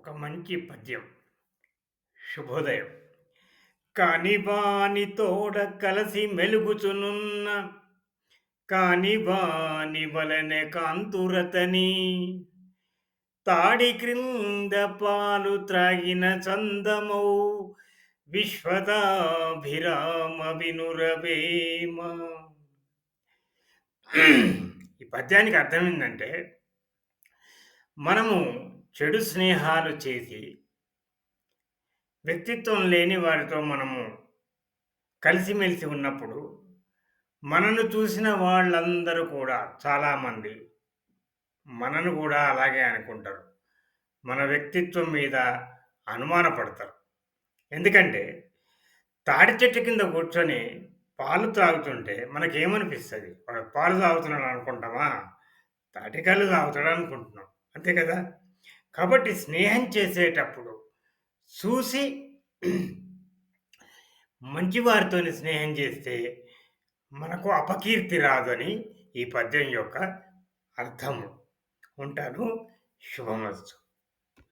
ఒక మంచి పద్యం. శుభోదయం. కానివాని తోడ కలసి మెలుగుచునున్న కానివాని వలనె కాంతురతని తాడి క్రింద పాలు త్రాగిన చందమౌ విశ్వదాభిరామ వినురవేమ. ఈ పద్యానికి అర్థం ఏంటంటే మనము చెడు స్నేహాలు చేసి వ్యక్తిత్వం లేని వారితో మనము కలిసిమెలిసి ఉన్నప్పుడు మనను చూసిన వాళ్ళందరూ కూడా చాలామంది మనను కూడా అలాగే అనుకుంటారు. మన వ్యక్తిత్వం మీద అనుమానపడతారు. ఎందుకంటే తాడి చెట్టు కింద కూర్చొని పాలు తాగుతుంటే మనకేమనిపిస్తుంది? వాడు పాలు తాగుతున్నాడు అనుకుంటామా? తాటికాయలు తాగుతాడు అనుకుంటున్నాం. అంతే కదా? కాబట్టి స్నేహం చేసేటప్పుడు చూసి మంచివారితో స్నేహం చేస్తే మనకు అపకీర్తి రాదని ఈ పద్యం యొక్క అర్థము. ఉంటాను. శుభమస్తు.